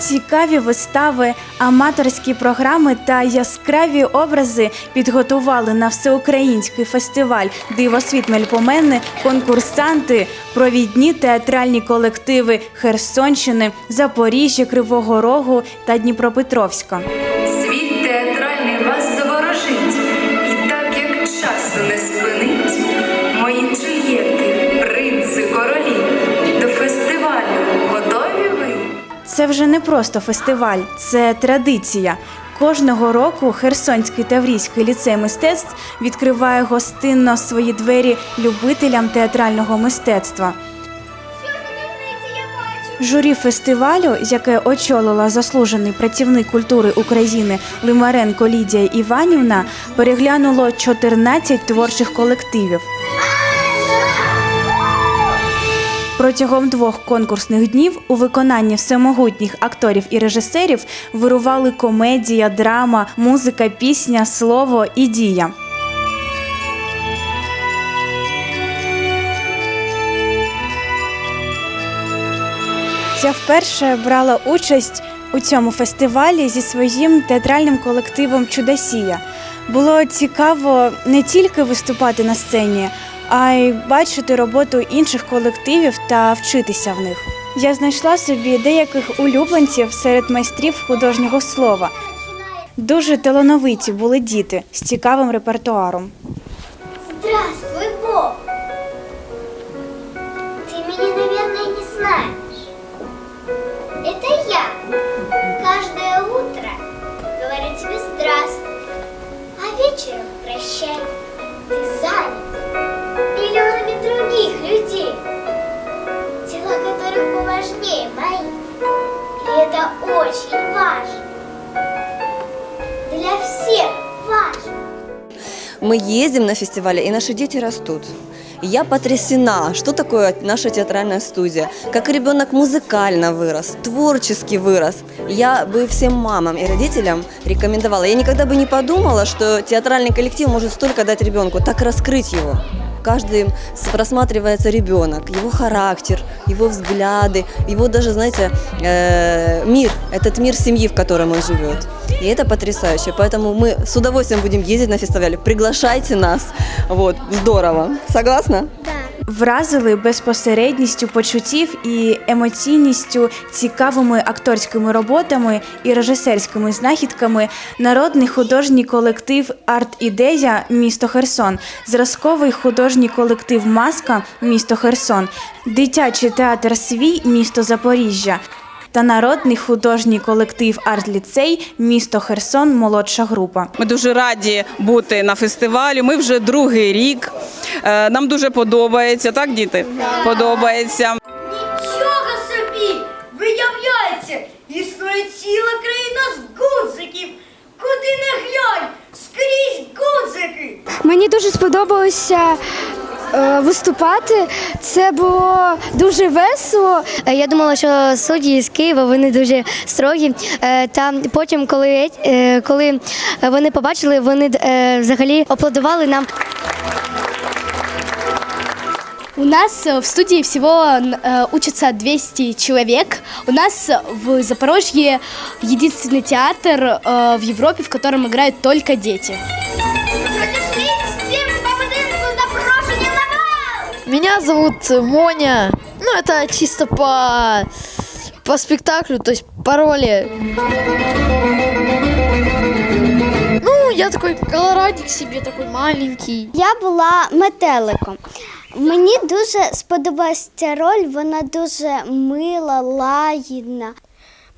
цікаві вистави, аматорські програми та яскраві образи підготували на всеукраїнський фестиваль Дивосвіт Мельпомени конкурсанти, провідні театральні колективи Херсонщини, Запоріжжя, Кривого Рогу та Дніпропетровська. Світ театральний вас заворожить, і так як часу не спинить, Це вже не просто фестиваль, це традиція. Кожного року Херсонський Таврійський ліцей мистецтв відкриває гостинно свої двері любителям театрального мистецтва. Журі фестивалю, яке очолила заслужений працівник культури України Лимаренко Лідія Іванівна, переглянуло 14 творчих колективів. Протягом двох конкурсних днів у виконанні всемогутніх акторів і режисерів вирували комедія, драма, музика, пісня, слово і дія. Я вперше брала участь у цьому фестивалі зі своїм театральним колективом Чудосія. Було цікаво не тільки виступати на сцені, а й бачити роботу інших колективів та вчитися в них. Я знайшла собі деяких улюбленців серед майстрів художнього слова. Дуже талановиті були діти з цікавим репертуаром. Здравствуй, очень важно. Для всех важно. Мы ездим на фестивали, и наши дети растут. Я потрясена, что такое наша театральная студия. Как ребенок музыкально вырос, творчески вырос. Я бы всем мамам и родителям рекомендовала. Я никогда бы не подумала, что театральный коллектив может столько дать ребенку, так раскрыть его. Каждым с- просматривается ребенок, его характер, его взгляды, его даже, знаете, э, мир, этот мир семьи, в котором он живет. И это потрясающе. Поэтому мы с удовольствием будем ездить на фестиваль. Приглашайте нас. Вот, здорово. Согласна? Да. Вразили безпосередністю почуттів і емоційністю, цікавими акторськими роботами і режисерськими знахідками народний художній колектив Арт-ідея місто Херсон, зразковий художній колектив Маска місто Херсон, дитячий театр Свій місто Запоріжжя та народний художній колектив Арт-ліцей місто Херсон молодша група. Ми дуже раді бути на фестивалі. Ми вже другий рік. Е, Нам дуже подобається, так, діти? Подобається. Нічого собі! Виявляється, існує ціла країна з гудзиків. Куди не глянь, скрізь гудзики. Мені дуже сподобалося е, виступати. Це було дуже весело. Е, Я думала, що судді з Києва вони дуже строгі. Та потім, коли, коли вони побачили, вони взагалі аплодували нам. У нас э, в студии всего э, учатся 200 человек. У нас в Запорожье единственный театр э, в Европе, в котором играют только дети. Меня зовут Моня. Ну, это чисто по, по спектаклю, то есть по роли. Ну, я такой колорадик себе, такой маленький. Я була метеликом. Мені дуже сподобалась ця роль, вона дуже мила, лагідна.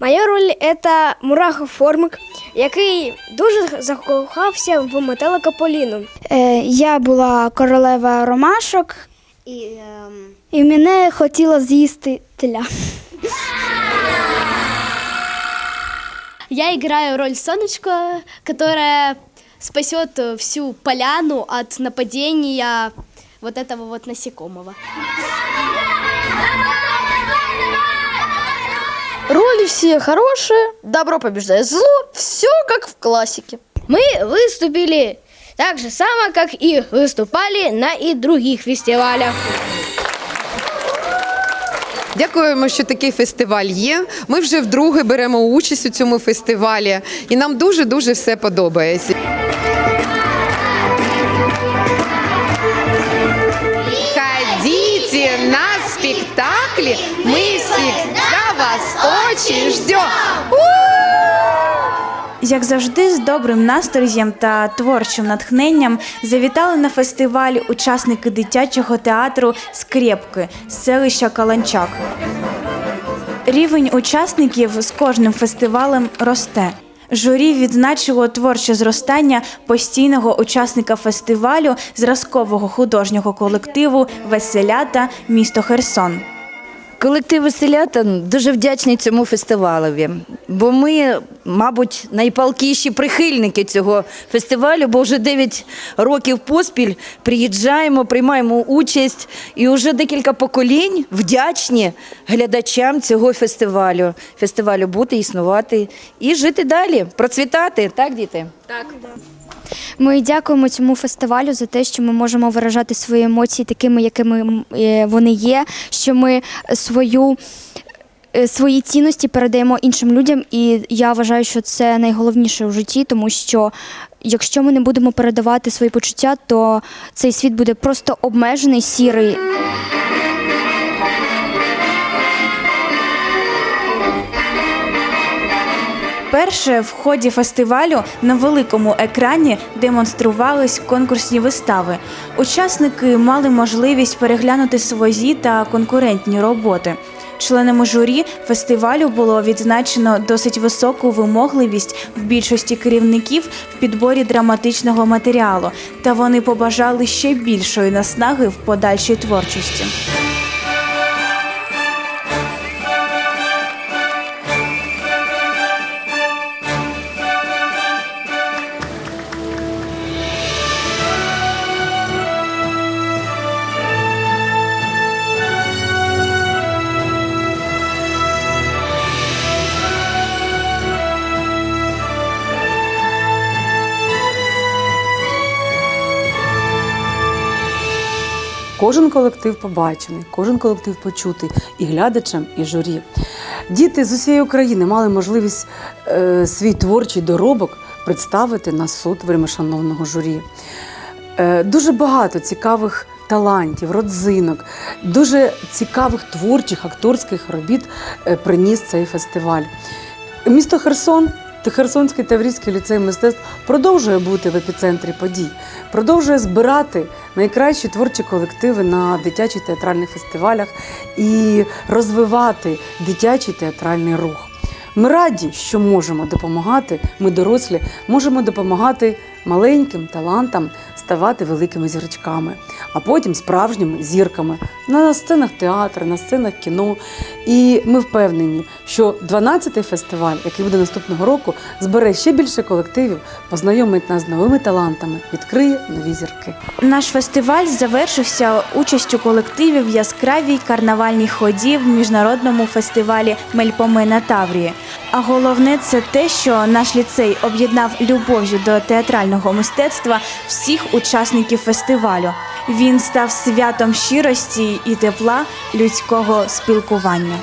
Моя роль це Мураха Формик, який дуже закохався в метелика Поліну. Е, я була королева ромашок, І, ем, і мене хотіла з'їсти теля. Я играю роль Сонечка, которая спасет всю поляну от нападения вот этого вот насекомого. Роли все хорошие, добро побеждает зло, все как в классике. Мы выступили так же само, как и выступали на и других фестивалях. Дякуємо, що такий фестиваль є. Ми вже вдруге беремо участь у цьому фестивалі, і нам дуже дуже все подобається. Спектакли, мы всегда вас очень ждем. Як завжди, з добрим настроєм та творчим натхненням завітали на фестиваль учасники дитячого театру Скрєпки з селища Каланчак. Рівень учасників з кожним фестивалем росте. Журі відзначило творче зростання постійного учасника фестивалю зразкового художнього колективу Веселята місто Херсон. Колектив «Веселята» дуже вдячний цьому фестивалеві, бо ми, мабуть, найпалкіші прихильники цього фестивалю, бо вже 9 років поспіль приїжджаємо, приймаємо участь і вже декілька поколінь вдячні глядачам цього фестивалю. Фестивалю бути, існувати і жити далі, процвітати, так, діти? Ми дякуємо цьому фестивалю за те, що ми можемо виражати свої емоції такими, якими е, вони є, що ми свою. е, Свої цінності передаємо іншим людям, і я вважаю, що це найголовніше в житті, тому що якщо ми не будемо передавати свої почуття, то цей світ буде просто обмежений, сірий. Перше в ході фестивалю на великому екрані демонструвались конкурсні вистави. Учасники мали можливість переглянути свої та конкурентні роботи. Членами журі фестивалю було відзначено досить високу вимогливість в більшості керівників в підборі драматичного матеріалу, та вони побажали ще більшої наснаги в подальшій творчості. Кожен колектив побачений, кожен колектив почутий і глядачам, і журі. Діти з усієї України мали можливість е, свій творчий доробок представити на суд вельмишановного журі. Е, дуже багато цікавих талантів, родзинок, дуже цікавих творчих акторських робіт е, приніс цей фестиваль. Місто Херсон та Херсонський Таврійський ліцей мистецтв продовжує бути в епіцентрі подій, продовжує збирати найкращі творчі колективи на дитячих театральних фестивалях і розвивати дитячий театральний рух. Ми раді, що можемо допомагати. Ми дорослі можемо допомагати маленьким талантам ставати великими зірочками, а потім справжніми зірками на сценах театру, на сценах кіно. І ми впевнені, що 12-й фестиваль, який буде наступного року, збере ще більше колективів, познайомить нас з новими талантами, відкриє нові зірки. Наш фестиваль завершився участю колективів в яскравій карнавальній ході в міжнародному фестивалі Мельпоме на Таврії. А головне це те, що наш ліцей об'єднав любов'ю до театрального мистецтва всіх учасників фестивалю. Він став святом щирості і тепла людського спілкування.